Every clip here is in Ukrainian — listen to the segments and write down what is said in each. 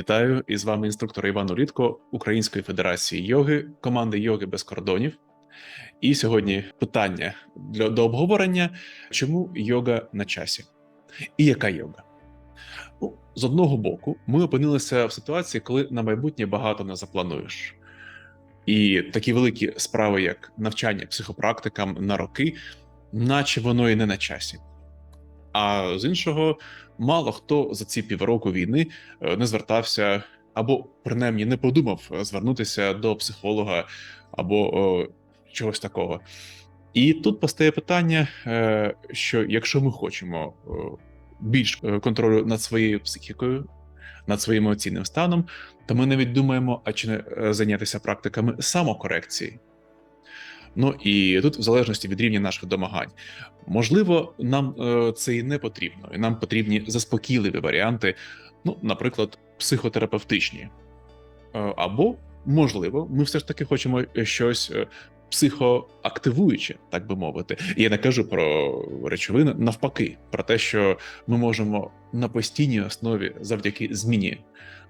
Вітаю і з вами інструктор Іван Улітко Української федерації йоги, команди йоги без кордонів. І сьогодні питання для до обговорення: чому йога на часі? І яка йога? Ну, з одного боку, ми опинилися в ситуації, коли на майбутнє багато не заплануєш. І такі великі справи, як навчання психопрактикам на роки, наче воно і не на часі. А з іншого, мало хто за ці півроку війни е, не звертався або принаймні не подумав е, звернутися до психолога або о, чогось такого. І тут постає питання, е, що якщо ми хочемо більш контролю над своєю психікою, над своїм емоційним станом, то ми навіть думаємо, а чи не зайнятися практиками самокорекції. Ну і тут, в залежності від рівня наших домагань, можливо, нам е, це і не потрібно, і нам потрібні заспокійливі варіанти, ну, наприклад, психотерапевтичні. Е, Або, можливо, ми все ж таки хочемо щось е, психоактивуюче, так би мовити. Я не кажу про речовини, навпаки, про те, що ми можемо на постійній основі завдяки зміні,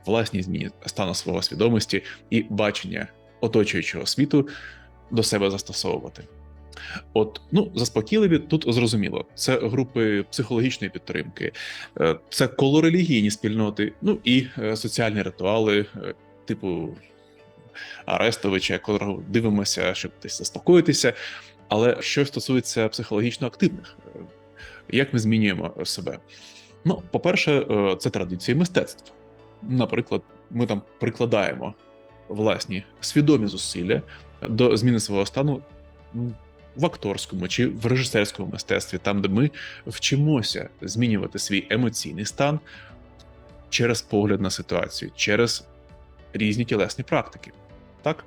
власній зміні стану свого свідомості і бачення оточуючого світу до себе застосовувати. От, ну, заспокійливі тут зрозуміло. Це групи психологічної підтримки, е, це колорелігійні спільноти, ну і е, соціальні ритуали, е, типу Арестовича, коли дивимося, щоб десь заспокоїтися. Але що стосується психологічно активних, як ми змінюємо себе? Ну, по-перше, це традиції мистецтва. Наприклад, ми там прикладаємо власні свідомі зусилля до зміни свого стану в акторському чи в режисерському мистецтві, там, де ми вчимося змінювати свій емоційний стан через погляд на ситуацію, через різні тілесні практики. Так?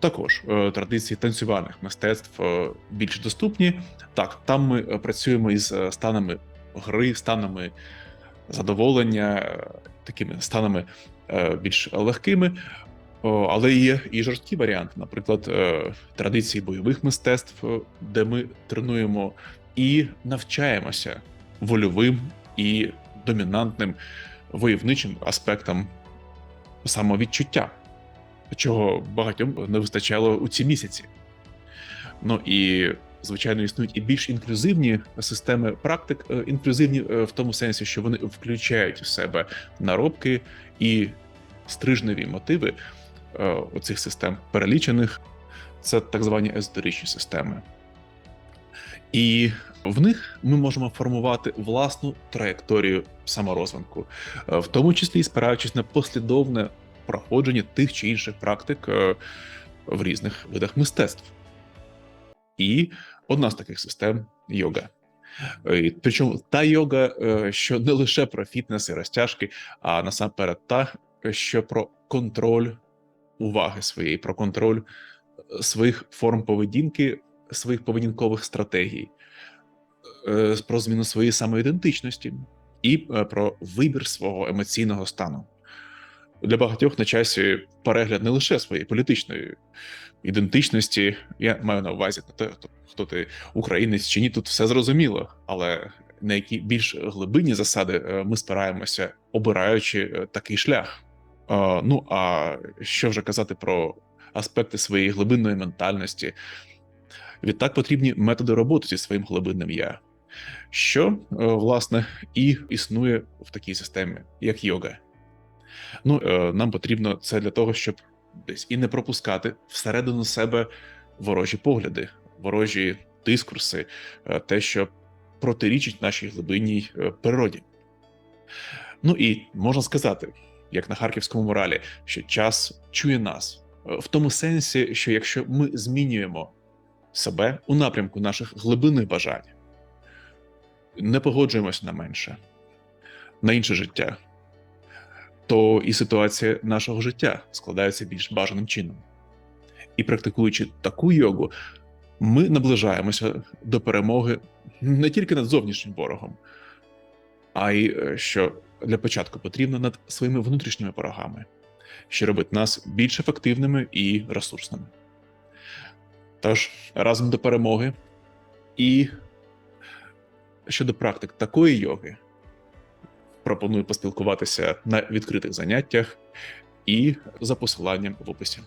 Також е, традиції танцювальних мистецтв е, більш доступні. Так, там ми е, працюємо із станами гри, станами задоволення, такими станами більш легкими. О, але є і жорсткі варіанти, наприклад, е, традиції бойових мистецтв, е, де ми тренуємо і навчаємося вольовим і домінантним войовничим аспектам самовідчуття, чого багатьом не вистачало у ці місяці. Ну і звичайно існують і більш інклюзивні системи практик, е, інклюзивні е, в тому сенсі, що вони включають в себе наробки і стрижневі мотиви е, оцих систем перелічених. Це так звані езотеричні системи. І в них ми можемо формувати власну траєкторію саморозвинку, е, в тому числі спираючись на послідовне проходження тих чи інших практик е, в різних видах мистецтв. І одна з таких систем йога. Е, Причому та йога, е, що не лише про фітнес і розтяжки, а насамперед та, що про контроль уваги своєї, про контроль е, своїх форм поведінки, своїх поведінкових стратегій, е, про зміну своєї самоідентичності і е, про вибір свого емоційного стану. Для багатьох на часі перегляд не лише своєї політичної ідентичності. Я маю на увазі на те, хто- ти українець чи ні, тут все зрозуміло, але на які більш глибинні засади ми спираємося, обираючи такий шлях. Ну а що вже казати про аспекти своєї глибинної ментальності? Відтак потрібні методи роботи зі своїм глибинним я, що е, власне і існує в такій системі, як йога. Ну, е, нам потрібно це для того, щоб десь і не пропускати всередину себе ворожі погляди, ворожі дискурси, е, те, що протирічить нашій глибинній природі. Ну і можна сказати, як на харківському моралі, що час чує нас Е, в тому сенсі, що якщо ми змінюємо себе у напрямку наших глибинних бажань, не погоджуємося на менше, на інше життя, то і ситуація нашого життя складається більш бажаним чином. І практикуючи таку йогу, ми наближаємося до перемоги не тільки над зовнішнім ворогом, а й е, що для початку потрібно над своїми внутрішніми порогами, що робить нас більш ефективними і ресурсними. Тож разом до перемоги. І щодо практик такої йоги, пропоную поспілкуватися на відкритих заняттях і за посиланням в описі.